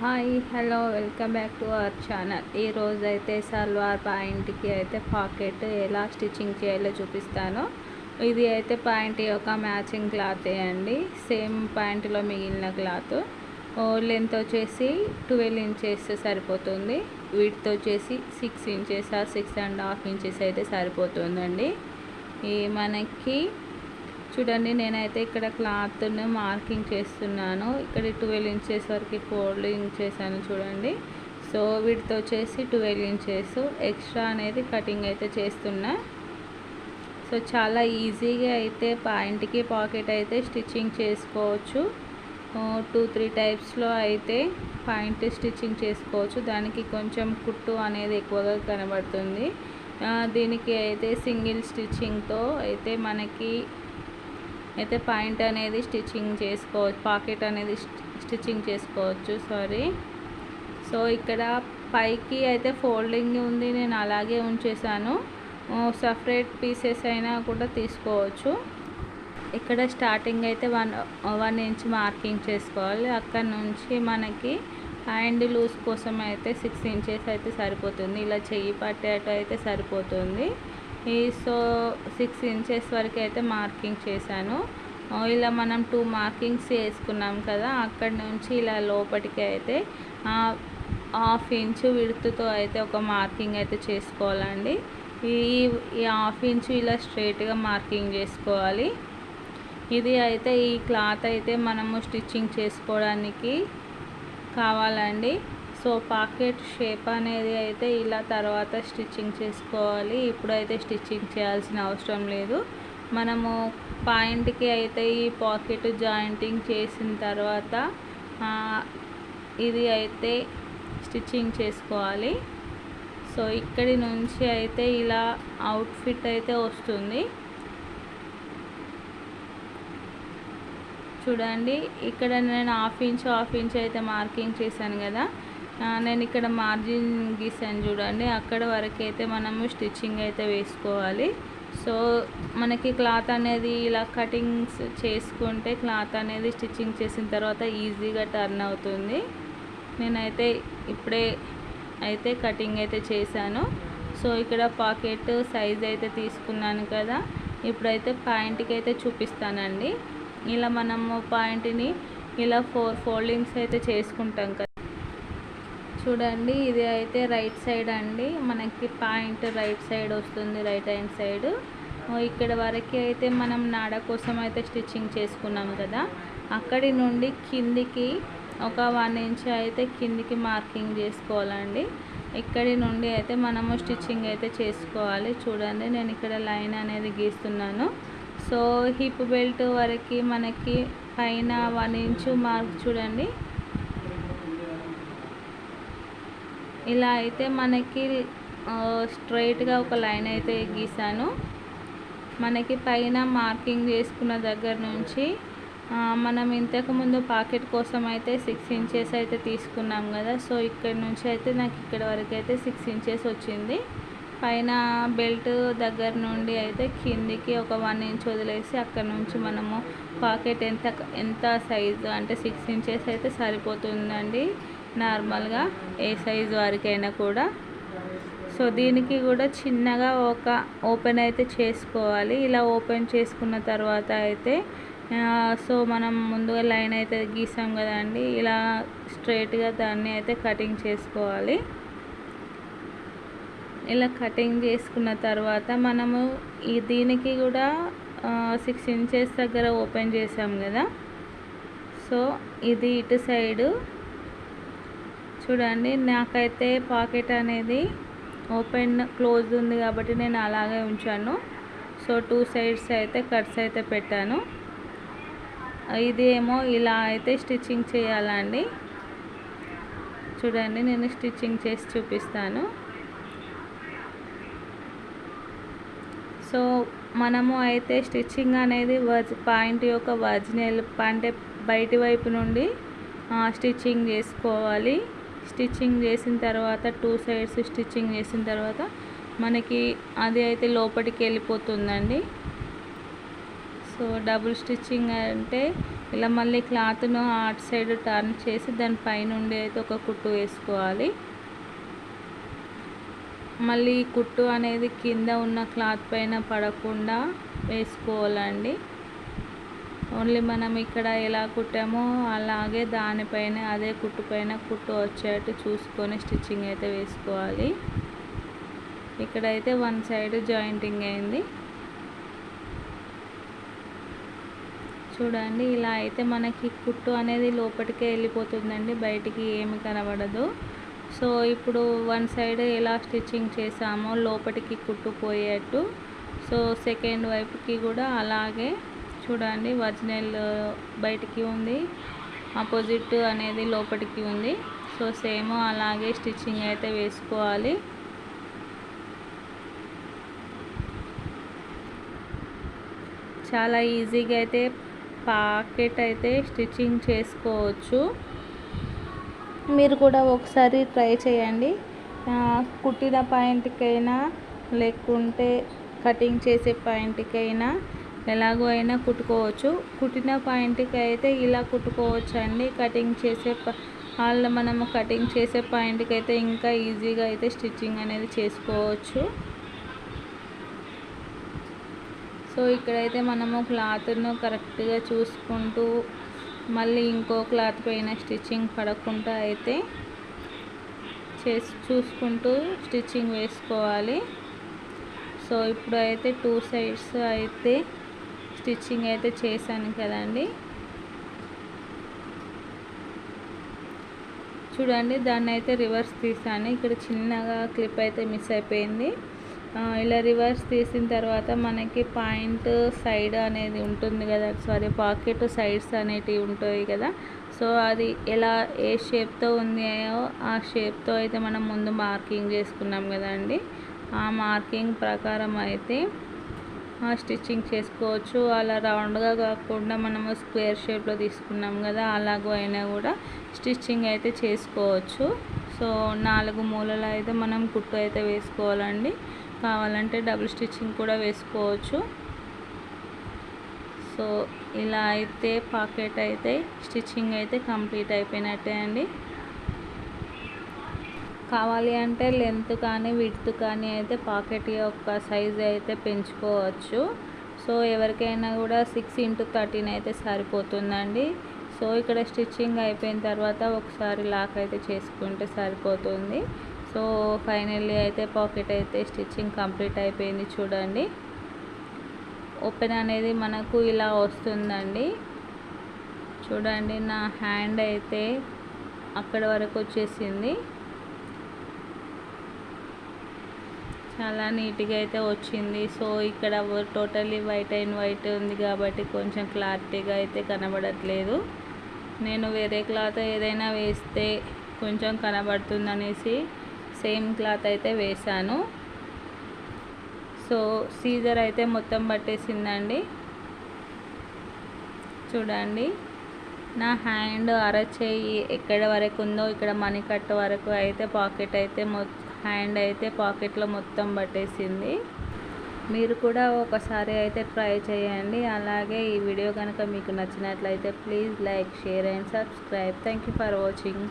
Hi hello welcome back to our channel. ఈరోజు అయితే సల్వార్ పాయింట్కి అయితే పాకెట్ ఎలా స్టిచ్చింగ్ చేయాలో చూపిస్తాను. ఇది అయితే పాయింట్ యొక్క మ్యాచింగ్ క్లాత్ అండి. సేమ్ పాయింట్లో మిగిలిన క్లాత్. లెంత్ వచ్చేసి ట్వెల్వ్ ఇంచెస్ సరిపోతుంది. వీటితో వచ్చేసి సిక్స్ ఇంచెస్ ఆ సిక్స్ అండ్ హాఫ్ ఇంచెస్ అయితే సరిపోతుందండి. ఈ మనకి చూడండి నేనైతే ఇక్కడ క్లాత్ను మార్కింగ్ చేస్తున్నాను. ఇక్కడ ట్వెల్వ్ ఇంచెస్ వరకు ఫోల్డింగ్ చేశాను చూడండి. సో వీటితో వచ్చేసి ట్వెల్వ్ ఇంచెస్. ఎక్స్ట్రా అనేది కటింగ్ అయితే చేస్తున్నా. సో చాలా ఈజీగా అయితే పాయింట్కి పాకెట్ అయితే స్టిచ్చింగ్ చేసుకోవచ్చు. టూ త్రీ టైప్స్లో అయితే పాయింట్ స్టిచ్చింగ్ చేసుకోవచ్చు. దానికి కొంచెం కుట్టు అనేది ఎక్కువగా కనబడుతుంది. దీనికి అయితే సింగిల్ స్టిచ్చింగ్తో అయితే మనకి అయితే పాయింట్ అనేది స్టిచ్చింగ్ చేసుకోవచ్చు పాకెట్ అనేది స్టిచ్చింగ్ చేసుకోవచ్చు సారీ. సో ఇక్కడ పైకి అయితే ఫోల్డింగ్ ఉంది నేను అలాగే ఉంచేసాను సపరేట్ పీసెస్ అయినా కూడా తీసుకోవచ్చు. ఇక్కడ స్టార్టింగ్ అయితే వన్ వన్ ఇంచ్ మార్కింగ్ చేసుకోవాలి. అక్కడ నుంచి మనకి హ్యాండ్ లూజ్ కోసం అయితే సిక్స్ ఇంచెస్ అయితే సరిపోతుంది. ఇలా చెయ్యి పట్టేట అయితే సరిపోతుంది. సో సిక్స్ ఇంచెస్ వరకు అయితే మార్కింగ్ చేశాను. ఇలా మనం టూ మార్కింగ్స్ వేసుకున్నాం కదా అక్కడి నుంచి ఇలా లోపలికి అయితే హాఫ్ ఇంచు విడుతుతో అయితే ఒక మార్కింగ్ అయితే చేసుకోవాలండి. ఈ ఈ హాఫ్ ఇంచు ఇలా స్ట్రైట్గా మార్కింగ్ చేసుకోవాలి. ఇది అయితే ఈ క్లాత్ అయితే మనము స్టిచ్చింగ్ చేసుకోవడానికి కావాలండి. సో పాకెట్ షేప్ అనేది అయితే ఇలా తర్వాత స్టిచ్చింగ్ చేసుకోవాలి. ఇప్పుడైతే స్టిచ్చింగ్ చేయాల్సిన అవసరం లేదు. మనము పాయింట్కి అయితే ఈ పాకెట్ జాయింటింగ్ చేసిన తర్వాత ఇది అయితే స్టిచ్చింగ్ చేసుకోవాలి. సో ఇక్కడి నుంచి అయితే ఇలా అవుట్ఫిట్ అయితే వస్తుంది. చూడండి ఇక్కడ నేను హాఫ్ ఇంచ్ హాఫ్ ఇంచ్ అయితే మార్కింగ్ చేశాను కదా. నేను ఇక్కడ మార్జిన్ గీసాను చూడండి. అక్కడ వరకు అయితే మనము స్టిచ్చింగ్ అయితే వేసుకోవాలి. సో మనకి క్లాత్ అనేది ఇలా కటింగ్స్ చేసుకుంటే క్లాత్ అనేది స్టిచ్చింగ్ చేసిన తర్వాత ఈజీగా టర్న్ అవుతుంది. నేనైతే ఇప్పుడే అయితే కటింగ్ అయితే చేశాను. సో ఇక్కడ పాకెట్ సైజ్ అయితే తీసుకున్నాను కదా. ఇప్పుడైతే పాయింట్కి అయితే చూపిస్తానండి. ఇలా మనము పాయింట్ని ఇలా ఫోర్ ఫోల్డింగ్స్ అయితే చేసుకుంటాం కదా. చూడండి ఇది అయితే రైట్ సైడ్ అండి. మనకి పాయింట్ రైట్ సైడ్ వస్తుంది రైట్ హ్యాండ్ సైడ్ ఇక్కడ వరకు అయితే మనం నాడ కోసం అయితే స్టిచ్చింగ్ చేసుకున్నాం కదా. అక్కడి నుండి కిందికి ఒక వన్ ఇంచ్ అయితే కిందికి మార్కింగ్ చేసుకోవాలండి. ఇక్కడి నుండి అయితే మనము స్టిచ్చింగ్ అయితే చేసుకోవాలి. చూడండి నేను ఇక్కడ లైన్ అనేది గీస్తున్నాను. సో హిప్ బెల్ట్ వరకు మనకి పైన వన్ ఇంచు మార్క్ చూడండి. ఇలా అయితే మనకి స్ట్రైట్గా ఒక లైన్ అయితే గీసాను మనకి పైన మార్కింగ్ చేసుకున్న దగ్గర నుంచి మనం ఇంతకుముందు పాకెట్ కోసం అయితే సిక్స్ ఇంచెస్ అయితే తీసుకున్నాం కదా. సో ఇక్కడ నుంచి అయితే నాకు ఇక్కడ వరకు అయితే సిక్స్ ఇంచెస్ వచ్చింది. పైన బెల్ట్ దగ్గర నుండి అయితే కిందికి ఒక వన్ ఇంచ్ వదిలేసి అక్కడ నుంచి మనము పాకెట్ ఎంత ఎంత సైజు అంటే సిక్స్ ఇంచెస్ అయితే సరిపోతుందండి. నార్మల్గా ఏ సైజు వారికైనా కూడా. సో దీనికి కూడా చిన్నగా ఒక ఓపెన్ అయితే చేసుకోవాలి. ఇలా ఓపెన్ చేసుకున్న తర్వాత అయితే సో మనం ముందుగా లైన్ అయితే గీసాం కదండి ఇలా స్ట్రైట్గా దాన్ని అయితే కటింగ్ చేసుకోవాలి. ఇలా కటింగ్ చేసుకున్న తర్వాత మనము ఈ దీనికి కూడా సిక్స్ ఇంచెస్ దగ్గర ఓపెన్ చేసాం కదా. సో ఇది ఇటు సైడు చూడండి నాకైతే పాకెట్ అనేది ఓపెన్ క్లోజ్ ఉంది కాబట్టి నేను అలాగే ఉంచాను. సో టూ సైడ్స్ అయితే కట్స్ అయితే పెట్టాను. ఇది ఏమో ఇలా అయితే స్టిచ్చింగ్ చేయాలండి. చూడండి నేను స్టిచ్చింగ్ చేసి చూపిస్తాను. సో మనము అయితే స్టిచ్చింగ్ అనేది వర్జ్ పాయింట్ యొక్క వర్జినల్ అంటే బయటి వైపు నుండి స్టిచ్చింగ్ చేసుకోవాలి. స్టిచ్చింగ్ చేసిన తర్వాత టూ సైడ్స్ స్టిచ్చింగ్ చేసిన తర్వాత మనకి అది అయితే లోపలికి వెళ్ళిపోతుందండి. సో డబుల్ స్టిచ్చింగ్ అంటే ఇలా మళ్ళీ క్లాత్ను అటు సైడ్ టర్న్ చేసి దాని పైనుండి అయితే ఒక కుట్టు వేసుకోవాలి. మళ్ళీ కుట్టు అనేది కింద ఉన్న క్లాత్ పైన పడకుండా వేసుకోవాలండి. ఓన్లీ మనం ఇక్కడ ఎలా కుట్టామో అలాగే దానిపైన అదే కుట్టు పైన కుట్టు వచ్చేట్టు చూసుకొని స్టిచ్చింగ్ అయితే వేసుకోవాలి. ఇక్కడైతే వన్ సైడ్ జాయింటింగ్ అయింది. చూడండి ఇలా అయితే మనకి కుట్టు అనేది లోపలికే వెళ్ళిపోతుందండి బయటికి ఏమి కనబడదు. సో ఇప్పుడు వన్ సైడ్ ఎలా స్టిచ్చింగ్ చేసామో లోపలికి కుట్టు పోయేట్టు. సో సెకండ్ వైపుకి కూడా అలాగే చూడండి వజ్నెల్ uh, బయటికి ఉంది. ఆపోజిట్ అనేది లోపలికి ఉంది. సో సేమ్ అలాగే స్టిచ్చింగ్ అయితే వేసుకోవాలి. చాలా ఈజీగా అయితే పాకెట్ అయితే స్టిచ్చింగ్ చేసుకోవచ్చు. మీరు కూడా ఒకసారి ట్రై చేయండి. కుట్టిన పాయింట్కైనా లేకుంటే కటింగ్ చేసే పాయింట్కైనా ఎలాగో అయినా కుట్టుకోవచ్చు. కుట్టిన పాయింట్కి అయితే ఇలా కుట్టుకోవచ్చు అండి కటింగ్ చేసే వాళ్ళు మనము కటింగ్ చేసే పాయింట్కి అయితే ఇంకా ఈజీగా అయితే స్టిచ్చింగ్ అనేది చేసుకోవచ్చు. సో ఇక్కడైతే మనము క్లాత్ను కరెక్ట్గా చూసుకుంటూ మళ్ళీ ఇంకో క్లాత్ పైన స్టిచ్చింగ్ పడకుండా అయితే చేసి చూసుకుంటూ స్టిచ్చింగ్ వేసుకోవాలి. సో ఇప్పుడు అయితే టూ సైడ్స్ అయితే స్టిచ్చింగ్ అయితే చేశాను కదండి. చూడండి దాన్ని అయితే రివర్స్ తీసాను ఇక్కడ చిన్నగా క్లిప్ అయితే మిస్ అయిపోయింది. ఇలా రివర్స్ తీసిన తర్వాత మనకి పాయింట్ సైడ్ అనేది ఉంటుంది కదా. సారీ పాకెట్ సైడ్స్ అనేటివి ఉంటాయి కదా. సో అది ఎలా ఏ షేప్తో ఉందో ఆ షేప్తో అయితే మనం ముందు మార్కింగ్ చేసుకున్నాం కదండి. ఆ మార్కింగ్ ప్రకారం అయితే స్టిచ్చింగ్ చేసుకోవచ్చు. అలా రౌండ్గా కాకుండా మనము స్క్వేర్ షేప్లో తీసుకున్నాం కదా అలాగో అయినా కూడా స్టిచ్చింగ్ అయితే చేసుకోవచ్చు. సో నాలుగు మూలలు అయితే మనం కుట్టు అయితే వేసుకోవాలండి. కావాలంటే డబుల్ స్టిచ్చింగ్ కూడా వేసుకోవచ్చు. సో ఇలా అయితే పాకెట్ అయితే స్టిచ్చింగ్ అయితే కంప్లీట్ అయిపోయినట్టే అండి. కావాలి అంటే లెంత్ కానీ విడ్త్ కానీ అయితే పాకెట్ యొక్క సైజ్ అయితే పెంచుకోవచ్చు. సో ఎవరికైనా కూడా సిక్స్ ఇంటూ థర్టీన్ అయితే సరిపోతుందండి. సో ఇక్కడ స్టిచ్చింగ్ అయిపోయిన తర్వాత ఒకసారి లాక్ అయితే చేసుకుంటే సరిపోతుంది. సో ఫైనల్లీ అయితే పాకెట్ అయితే స్టిచ్చింగ్ కంప్లీట్ అయిపోయింది చూడండి. ఓపెన్ అనేది మనకు ఇలా వస్తుందండి. చూడండి నా హ్యాండ్ అయితే అక్కడ వరకు వచ్చేసింది. చాలా నీట్గా అయితే వచ్చింది. సో ఇక్కడ టోటలీ వైట్ అండ్ వైట్ ఉంది కాబట్టి కొంచెం క్లారిటీగా అయితే కనబడట్లేదు. నేను వేరే క్లాత్ ఏదైనా వేస్తే కొంచెం కనబడుతుందనేసి సేమ్ క్లాత్ అయితే వేశాను. సో సీజర్ అయితే మొత్తం పట్టేసిందండి. చూడండి. నా హ్యాండ్ అరచేయి ఎక్కడ వరకు ఉందో ఇక్కడ మనీ కట్ వరకు అయితే పాకెట్ అయితే మొత్తం హ్యాండ్ అయితే పాకెట్లో మొత్తం పట్టేసింది. మీరు కూడా ఒకసారి అయితే ట్రై చేయండి. అలాగే ఈ వీడియో కనుక మీకు నచ్చినట్లయితే please like share and subscribe. Thank you for watching.